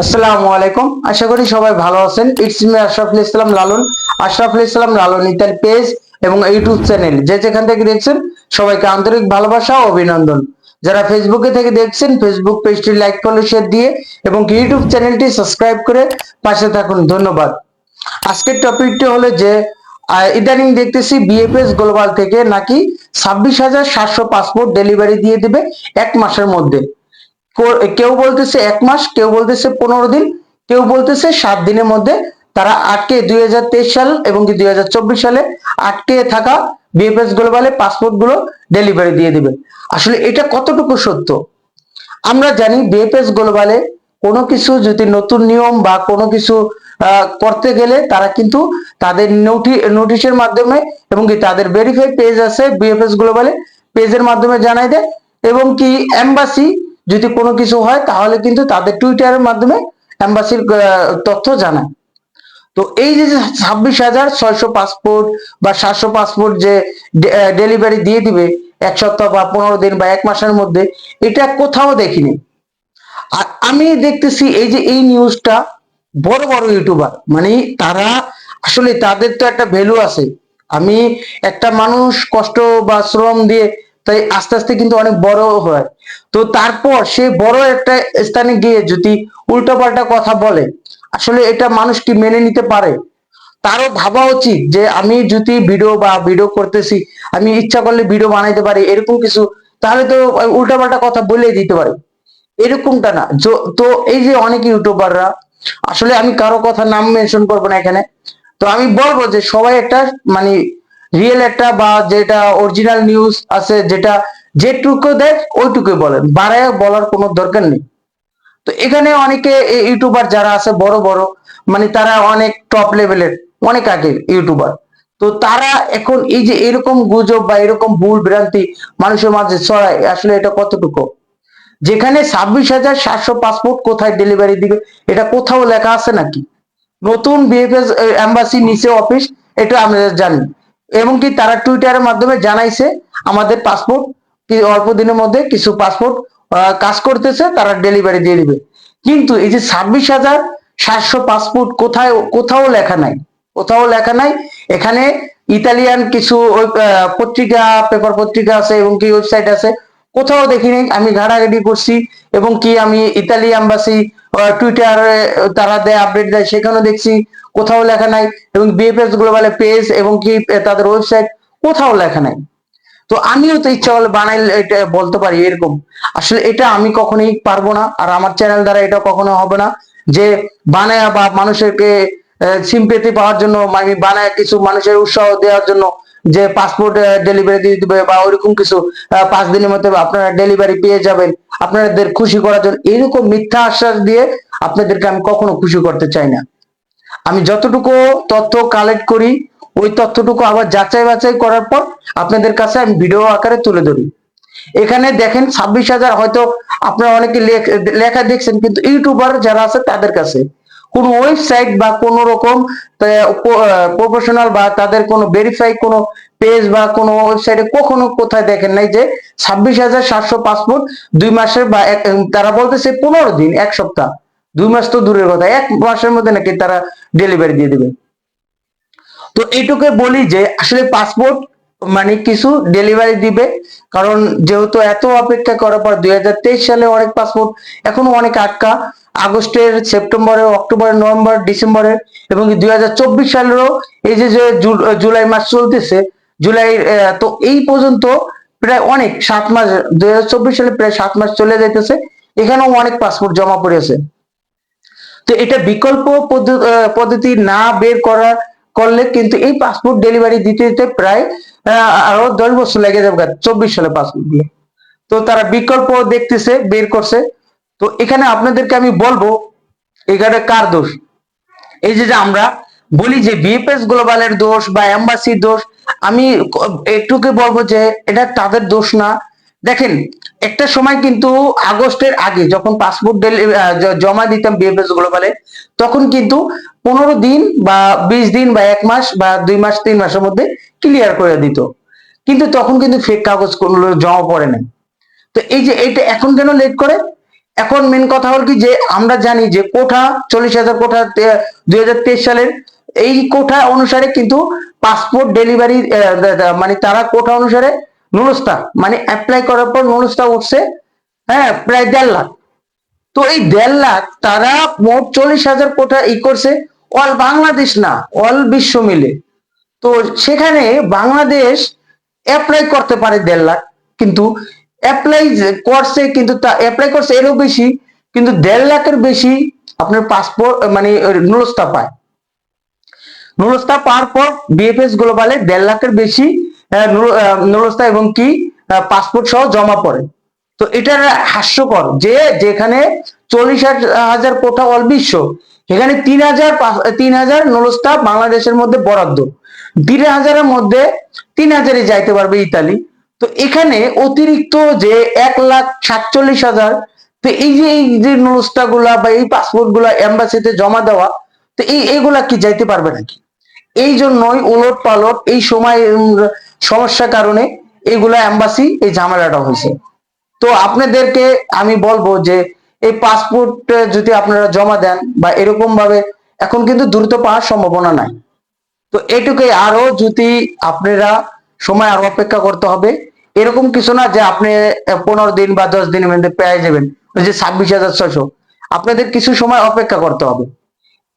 আসসালামু আলাইকুম। আশা করি সবাই ভালো আছেন। It's me Ashraful Islam Lalon. Ashraful Islam Lalon ইতার পেজ এবং ইউটিউব চ্যানেল যে যেখান থেকে দেখছেন, সবাইকে আন্তরিক ভালোবাসা ও অভিনন্দন। যারা ফেসবুকে থেকে দেখছেন ফেসবুক পেজটি লাইক ফলো শেয়ার দিয়ে এবং ইউটিউব চ্যানেলটি সাবস্ক্রাইব করে পাশে থাকুন। ধন্যবাদ। আজকের টপিকটি হলো যে ইদানিং দেখতেছি বিএফএস গ্লোবাল থেকে নাকি ছাব্বিশ হাজার সাতশো পাসপোর্ট ডেলিভারি দিয়ে দেবে এক মাসের মধ্যে। কেউ বলতেছে এক মাস, কেউ বলতেছে পনেরো দিন, কেউ বলতেছে সাত দিনের মধ্যে। তারা আটকে দুই হাজার তেইশ সাল এবং কি দুই হাজার চব্বিশ সালে আটকে থাকা বিএফএস গ্লোবালে পাসপোর্টগুলো ডেলিভারি দিয়ে দিবে। আসলে এটা কতটুকু সত্য? আমরা জানি বিএফএস গ্লোবালে কোনো কিছু যদি নতুন নিয়ম বা কোনো কিছু করতে গেলে তারা কিন্তু তাদের নোটিশের মাধ্যমে এবং কি তাদের ভেরিফাই পেজ আছে বিএফএস গ্লোবালে পেজের মাধ্যমে জানাই দেয়। এবং কি এম্বাসি যদি কোনো কিছু হয়, তাহলে কিন্তু তাদের টুইটারের মাধ্যমে এম্বাসির তথ্য জানায়। তো এই যে ছাব্বিশ হাজার ছয়শো পাসপোর্ট বা সাতশো পাসপোর্ট যে ডেলিভারি দিয়ে দিবে এক সপ্তাহ বা পনেরো দিন বা এক মাসের মধ্যে, এটা কোথাও দেখিনি। আর আমি দেখতেছি এই যে এই নিউজটা বড় বড় ইউটিউবার মানে তারা আসলে তাদের তো একটা ভ্যালু আছে। আমি একটা মানুষ কষ্ট বা শ্রম দিয়ে তাই আস্তে আস্তে কিন্তু অনেক বড় হয়। তো তারপর সে বড় একটা স্থানে গিয়ে যদি উল্টোপাল্টা কথা বলে, আসলে এটা মানুষ কি মেনে নিতে পারে? তারও ভাবা উচিত যে আমি যদি ভিডিও বা ভিডিও করতেছি, আমি ইচ্ছা করলে ভিডিও বানাইতে পারি, এরকম কিছু, তাহলে তো উল্টাপাল্টা কথা বলে দিতে পারি। এরকমটা না। তো এই যে অনেক ইউটিউবাররা, আসলে আমি কারও কথা নাম মেনশন করব না এখানে। তো আমি বলব যে সবাই একটা মানে রিয়েল একটা বা যেটা অরিজিনাল নিউজ আছে, যেটা যেটুকু দেয়, ওইটুকুই বলেন বাড়ায় বলার কোনো দরকার নেই। তো এখানে অনেকে ইউটিউবার যারা আছে, বড় বড় মানে তারা অনেক টপ লেভেলের অনেক আগের ইউটিউবার। তো তারা এখন এই যে এরকম গুজব বা এরকম ভুল ভ্রান্তি মানুষের মাঝে ছড়ায়, আসলে এটা কতটুকু? যেখানে ছাব্বিশ হাজার সাতশো পাসপোর্ট কোথায় ডেলিভারি দিবে, এটা কোথাও লেখা আছে নাকি? নতুন বিএফএস এম্বাসি নিচে অফিস এটা আমরা জানি। এবং কি তারা টুইটারের মাধ্যমে জানাইছে আমাদের পাসপোর্ট অল্প দিনের মধ্যে কিছু পাসপোর্ট কাজ করতেছে, তারা ডেলিভারি দিয়ে দিবে। কিন্তু এই যে ছাব্বিশ হাজার সাতশো পাসপোর্ট কোথায়, কোথাও লেখা নাই, কোথাও লেখা নাই। এখানে ইতালিয়ান কিছু পত্রিকা পেপার পত্রিকা আছে এবং কি ওয়েবসাইট আছে, কোথাও দেখিনি আমি ঘাটাঘাটি করছি এবং কি আমি ইতালি এম্বাসি টুইটারে তারা দেয় আপডেট দেয়, সেখানেও দেখছি। কোথাও লেখা নাই এবং বিএফএস গ্লোবালে পেজ এবং কি তাদের ওয়েবসাইট কোথাও লেখা নাই। তো আমিও তো ইচ্ছা হলে বানাইলে এটা বলতে পারি এরকম। আসলে এটা আমি কখনোই পারব না আর আমার চ্যানেল দ্বারা এটা কখনো হবে না যে বানায় বা মানুষেরকে সিম্পেতি পাওয়ার জন্য আমি বানায় কিছু মানুষের উৎসাহ দেওয়ার জন্য যে পাসপোর্ট ডেলিভারি দিয়ে দিবে বা ওইরকম কিছু পাঁচ দিনের মধ্যে আপনারা ডেলিভারি পেয়ে যাবেন, আপনাদের খুশি করার জন্য এরকম মিথ্যা আশ্বাস দিয়ে আপনাদেরকে আমি কখনো খুশি করতে চাই না। আমি যতটুকু তথ্য কালেক্ট করি, ওই তথ্যটুকু আবার যাচাই বাছাই করার পর আপনাদের কাছে আমি ভিডিও আকারে তুলে ধরি। এখানে দেখেন ছাব্বিশ হাজার হয়তো আপনারা অনেকে লেখা দেখছেন, কিন্তু ইউটিউবার যারা আছে তাদের কাছে। কোন ওয়েবসাইট বা কোন রকম প্রফেশনাল বা তাদের কোনো ভেরিফাই কোনো পেজ বা কোনো ওয়েবসাইটে কখনো কোথায় দেখেন নাই যে ছাব্বিশ হাজার সাতশো পাসপোর্ট দুই মাসের বা তারা বলতেছে পনেরো দিন, এক সপ্তাহ। দুই মাস তো দূরের কথা, এক মাসের মধ্যে নাকি তারা ডেলিভারি দিয়ে দেবে। তো এইটুকু বলি যে, আসলে পাসপোর্ট মানে কিছু ডেলিভারি দিবে, কারণ যেহেতু এত অপেক্ষা করার পর দুই হাজার তেইশ সালে অনেক পাসপোর্ট এখনও অনেক আটকা, আগস্টের সেপ্টেম্বরে, অক্টোবর, নভেম্বর ডিসেম্বরের এবং দুই হাজার চব্বিশ সালেরও এই যে যে জুলাই মাস চলতেছে, জুলাই তো এই পর্যন্ত প্রায় অনেক, সাত মাস, দুই হাজার চব্বিশ সালে প্রায় সাত মাস চলে যাইতেছে, এখানেও অনেক পাসপোর্ট জমা পড়েছে। তো এটা বিকল্প পদ্ধ- পদ্ধতি না বের করা, করলে কিন্তু এই পাসপোর্ট ডেলিভারি দিতে দিতে প্রায় আরও দশ বছর লেগে যাবে, চব্বিশ সালে পাসপোর্ট দিয়ে। তো তারা বিকল্প দেখতেছে, বের করছে। তো এখানে আপনাদেরকে আমি বলব, এখানে কার দোষ? এই যে আমরা বলি যে বিএফএস গ্লোবালের দোষ বা এম্বাসির দোষ, আমি একটুকে বলব যে এটা তাদের দোষ না। দেখেন, একটা সময় কিন্তু আগস্টের আগে যখন পাসপোর্ট জমা দিতাম বিএফএস গ্লোবালে তখন কিন্তু পনেরো দিন বা বিশ দিন বা এক মাস বা দুই মাস, তিন মাসের মধ্যে ক্লিয়ার করে দিত। কিন্তু তখন কিন্তু ফেক কাগজ কোনো জমা পড়ে নাই। তো এই যে এটা এখন কেন লেট করে? এখন মেন কথা হল কি যে আমরা জানি যে কোঠা, চল্লিশ হাজার কোঠা দুই হাজার তেইশ সালের এই কোঠা অনুসারে কিন্তু পাসপোর্ট ডেলিভারি মানে তারা কোঠা অনুসারে নুলস্তা মানে অ্যাপ্লাই করার পর নুলস্তা উঠছে হ্যাঁ প্রায় দেড় লাখ। তো এই দেড় লাখ তারা মোট চল্লিশ হাজার কোটা ই করছে অল বাংলাদেশ না অল বিশ্ব মিলে। তো সেখানে বাংলাদেশ অ্যাপ্লাই করতে পারে দেড় লাখ, কিন্তু অ্যাপ্লাই করছে, কিন্তু তা অ্যাপ্লাই করছে এরও বেশি, কিন্তু দেড় লাখের বেশি আপনার পাসপোর্ট মানে নুলস্তা পায়। নুলস্তা পাওয়ার পর বিএফএস গ্লোবালে দেড় লাখের বেশি নুল- আহ, এবং কি? পাসপোর্ট সহ জমা পড়ে। তো এটা হাস্যকর যে যেখানে চল্লিশ হাজার কোঠা অল বিশ্ব এখানে তিন হাজার তিন হাজার নুলস্তা বাংলাদেশের মধ্যে বরাদ্দ। তিন হাজারের মধ্যে তিন হাজারে যাইতে পারবে ইতালি। তো এখানে অতিরিক্ত যে এক লাখ সাতচল্লিশ হাজার তো এই যে এই যে নুলস্তা গুলা বা এই পাসপোর্টগুলা এম্বাসিতে জমা দেওয়া তো এই এইগুলা কি যাইতে পারবে নাকি? এই জন্যই উলট পালট এই সময় সমস্যার কারণে এইগুলা এম্বাসি এই ঝামেলাটা হয়েছে। তো আপনাদেরকে আমি বলব যে এই পাসপোর্ট যদি আপনারা জমা দেন বা এরকম ভাবে, এখন কিন্তু দ্রুত পাওয়ার সম্ভাবনা নাই। তো এটুকুই আরও যদি আপনারা সময় আরও অপেক্ষা করতে হবে, এরকম কিছু না যে আপনি পনেরো দিন বা দশ দিনের মধ্যে পেয়ে যাবেন, ওই যে ছাব্বিশ হাজার ছয়শো। আপনাদের কিছু সময় অপেক্ষা করতে হবে।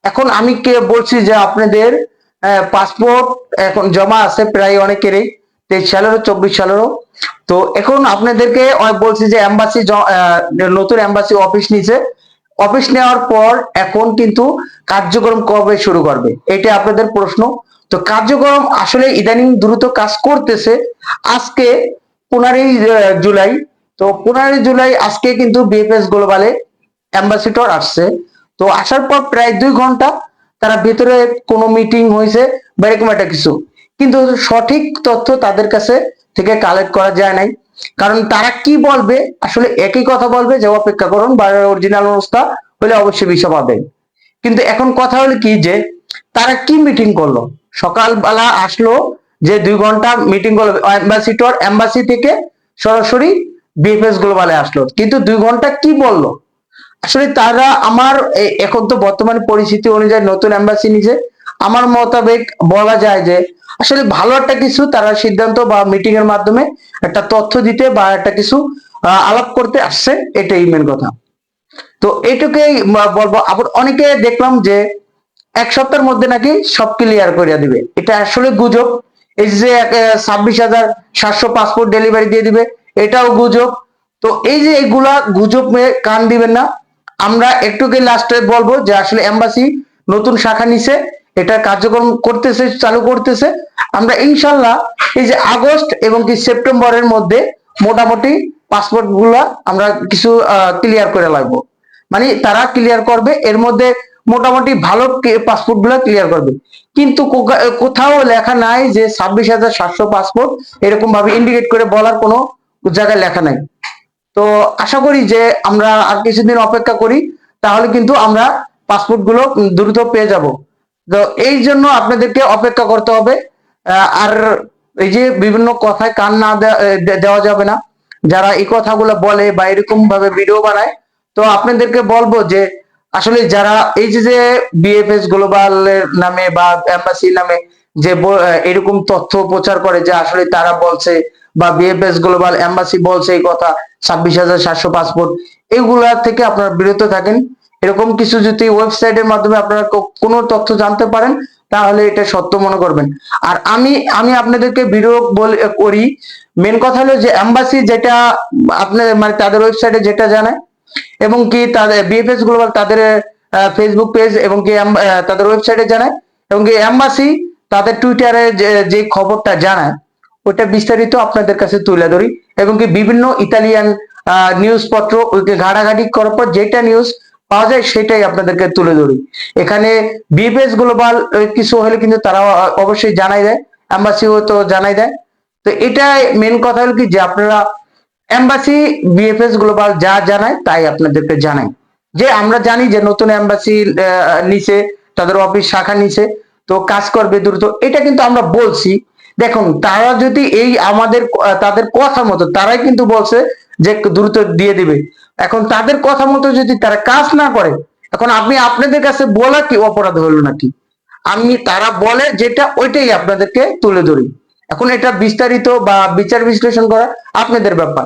এখন আমি কে বলছি যে আপনাদের পাসপোর্ট এখন জমা আছে প্রায় অনেকেরই, তেইশ সালেরও, চব্বিশ সালেরও। তো এখন আপনাদেরকে বলছি যে এম্বাসি নতুন এম্বাসি অফিস নিচে অফিস নেওয়ার পর এখন কিন্তু কার্যক্রম কবে শুরু করবে? এটা আপনাদের প্রশ্ন। তো কার্যক্রম আসলে ইদানিং দ্রুত কাজ করতেছে। আজকে পনেরোই জুলাই। তো পনেরোই জুলাই আজকে কিন্তু বিএফএস গ্লোবালে অ্যাম্বাসিডর আসছে। তো আসার পর প্রায় দুই ঘণ্টা তারা ভেতরে কোনো মিটিং হয়েছে বা এরকম একটা কিছু। কিন্তু সঠিক তথ্য তাদের কাছে থেকে কালেক্ট করা যায় নাই। কারণ তারা কি বলবে, আসলে একই কথা বলবে, যে অপেক্ষা করুন বা অরিজিনাল অবস্থা হলে অবশ্যই বিষয় পাবেন কিন্তু এখন কথা হলো কি যে, তারা কি মিটিং করল? সকালবেলা আসলো যে দুই ঘণ্টা মিটিং করল অ্যাম্বাসিডর অ্যাম্বাসি থেকে সরাসরি বিএফএস গ্লোবালে আসলো। কিন্তু দুই ঘণ্টা কি বলল? আসলে তারা আমার এখন তো বর্তমান পরিস্থিতি অনুযায়ী নতুন এম্বাসি নিছে। আমার মোতাবেক বলা যায় যে, আসলে ভালো একটা কিছু তারা সিদ্ধান্ত বা মিটিং এর মাধ্যমে একটা তথ্য দিতে বা একটা কিছু আলাপ করতে আসছে, এটাই মেন কথা। তো এইটুকুই ম- বলব। আবার অনেকে দেখলাম যে, এক সপ্তাহের মধ্যে নাকি সব ক্লিয়ার করে দিবে। এটা আসলে গুজব। এই যে ছাব্বিশ হাজার সাতশো পাসপোর্ট ডেলিভারি দিয়ে দিবে, এটাও গুজব। তো এই যে এগুলা গুজব কান দিবেন না আমরা একটু একটুকে লাস্টে বলব যে আসলে এম্বাসি নতুন শাখা নিছে, এটা কার্যক্রম করতেছে, চালু করতেছে। আমরা ইনশাল্লাহ এই যে আগস্ট এবং কি সেপ্টেম্বরের মধ্যে মোটামুটি পাসপোর্টগুলা আমরা কিছু ক্লিয়ার করে লাগবো। মানে তারা ক্লিয়ার করবে, এর মধ্যে মোটামুটি ভালো পাসপোর্টগুলো ক্লিয়ার করবে। কিন্তু কোথাও লেখা নাই যে ছাব্বিশ হাজার সাতশো পাসপোর্ট এরকম ভাবে ইন্ডিকেট করে বলার কোনো জায়গায় লেখা নাই। তো আশা করি যে আমরা আর কিছুদিন অপেক্ষা করি, তাহলে কিন্তু আমরা পাসপোর্টগুলো দ্রুত পেয়ে যাব। তো এই জন্য আপনাদেরকে অপেক্ষা করতে হবে। আর এই যে বিভিন্ন কথায় কান না দেওয়া যাবে না। যারা এই কথাগুলো বলে বা এরকম ভাবে ভিডিও বানায়, তো আপনাদেরকে বলব যে আসলে যারা এই যে যে বিএফএস গ্লোবাল নামে বা এম্বাসি নামে যে এরকম তথ্য প্রচার করে যে আসলে তারা বলছে বা বিএফএস গ্লোবাল এম্বাসি বলছে এই কথা ছাব্বিশ হাজার সাতশো পাসপোর্ট, এগুলা থেকে আপনারা বিরত থাকেন। এরকম কিছু যদি ওয়েবসাইটের মাধ্যমে আপনারা কোনো তথ্য জানতে পারেন, তাহলে এটা সত্য মনে করবেন। আর আমি আমি আপনাদেরকে ভিডিও বলে করি, মেন কথা হলো যে এম্বাসি যেটা আপনার মানে তাদের ওয়েবসাইটে যেটা জানায়, এবং কি তাদের বিএফএস গ্লোবাল তাদের ফেসবুক পেজ এবং কি তাদের ওয়েবসাইটে জানায়, এবং কি এম্বাসি তাদের টুইটারে যে খবরটা জানায়, ওটা বিস্তারিত আপনাদের কাছে তুলে ধরি। এবং কি বিভিন্ন ইতালিয়ান নিউজ পত্র ঘাটাঘাটি করার পর যেটা নিউজ পাওয়া যায় সেটাই আপনাদেরকে তুলে ধরি। এখানে বিএফএস গ্লোবাল কিছু হলে কিন্তু তারা অবশ্যই জানাই দেয় এম্বাসিও তো জানাই দেয়। তো এটাই মেন কথা হলো কি যে আপনারা এম্বাসি বিএফএস গ্লোবাল যা জানায় তাই আপনাদেরকে জানাই। যে আমরা জানি যে নতুন এম্বাসি নিচে তাদের অফিস শাখা নিচে তো কাজ করবে দ্রুত, এটা কিন্তু আমরা বলছি। দেখুন, তারা যদি এই আমাদের তাদের কথা মতো, তারাই কিন্তু বলছে যে দ্রুত দিয়ে দিবে। এখন তাদের কথা মতো যদি তারা কাজ না করে, এখন আপনি আপনাদের কাছে বলা কি অপরাধ হলো নাকি? আমি, তারা বলে যেটা ওইটাই আপনাদেরকে তুলে ধরি। এখন এটা বিস্তারিত বা বিচার বিশ্লেষণ করা আপনাদের ব্যাপার।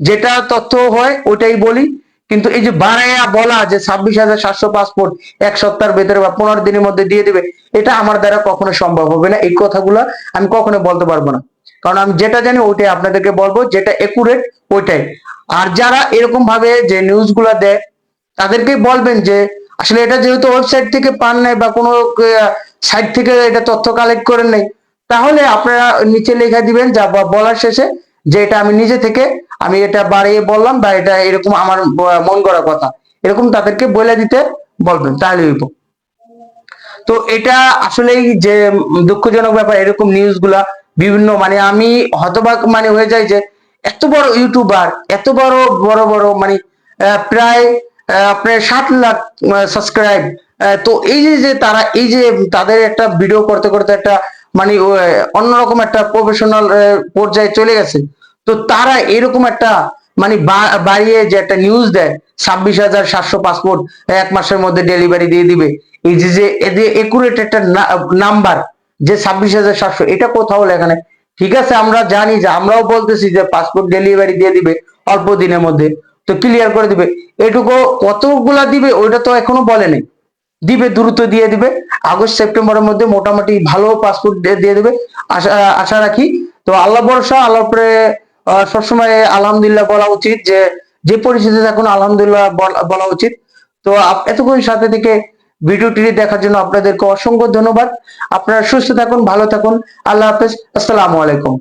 যেটা তথ্য হয়, ওইটাই বলি। কিন্তু এই যে বাড়াইয়া বলা যে ছাব্বিশ হাজার সাতশো পাসপোর্ট এক সপ্তাহের ভেতরে বা পনেরো দিনের মধ্যে দিয়ে দিবে, এটা আমার দ্বারা কখনো সম্ভব হবে না। এই কথাগুলো আমি কখনো বলতে পারব না। কারণ আমি যেটা জানি ওইটাই আপনাদেরকে বলব, যেটা একুরেট ওইটাই। আর যারা এরকম ভাবে যে নিউজগুলা দেয় তাদেরকে বলবেন যে, আসলে এটা যেহেতু ওয়েবসাইট থেকে পান নাই বা কোনো সাইট থেকে এটা তথ্য কালেক্ট করেন নাই, তাহলে আপনারা নিচে লেখা দিবেন যা বলার শেষে যে এটা আমি নিজে থেকে, আমি এটা বাড়িয়ে বললাম বা এটা এরকম আমার মন করা কথা, এরকম তাদেরকে বলে দিতে বলবেন, তাহলে হইব। তো এটা আসলেই যে দুঃখজনক ব্যাপার, এরকম নিউজগুলা বিভিন্ন মানে আমি হতবাক মানে হয়ে যায় যে এত বড় ইউটিউবার, এত বড় বড় বড় মানে প্রায় আপনার ষাট লাখ সাবস্ক্রাইব তো এই যে যে তারা, এই যে তাদের একটা ভিডিও করতে করতে একটা মানে অন্যরকম একটা প্রফেশনাল পর্যায়ে চলে গেছে। তো তারা এরকম একটা মানে বাড়িয়ে যে একটা নিউজ দেয়, ছাব্বিশ হাজার সাতশো পাসপোর্ট এক মাসের মধ্যে ডেলিভারি দিয়ে দিবে। এই যে যে একুরেট একটা নাম্বার যে ছাব্বিশ হাজার সাতশো, এটা কোথাও লেখা নেই। ঠিক আছে, আমরা জানি যে, আমরাও বলতেছি যে পাসপোর্ট ডেলিভারি দিয়ে দিবে অল্প দিনের মধ্যে। তো ক্লিয়ার করে দিবে। এটুকু কতগুলা দিবে, ওইটা তো এখনও বলেনি দিবে দ্রুত দিয়ে দিবে। আগস্ট সেপ্টেম্বরের মধ্যে মোটামুটি ভালো পাসপোর্ট দিয়ে দিবে। আশা আশা রাখি। তো আল্লাহ ভরসা আল্লাহ আহ, সবসময় আলহামদুলিল্লাহ বলা উচিত যে যে পরিস্থিতি এখন আলহামদুলিল্লাহ বলা- উচিত। তো এতক্ষণ সাথে থেকে ভিডিওটি দেখার জন্য আপনাদেরকে অসংখ্য ধন্যবাদ। আপনারা সুস্থ থাকুন ভালো থাকুন। আল্লাহ হাফেজ। আসসালামু আলাইকুম।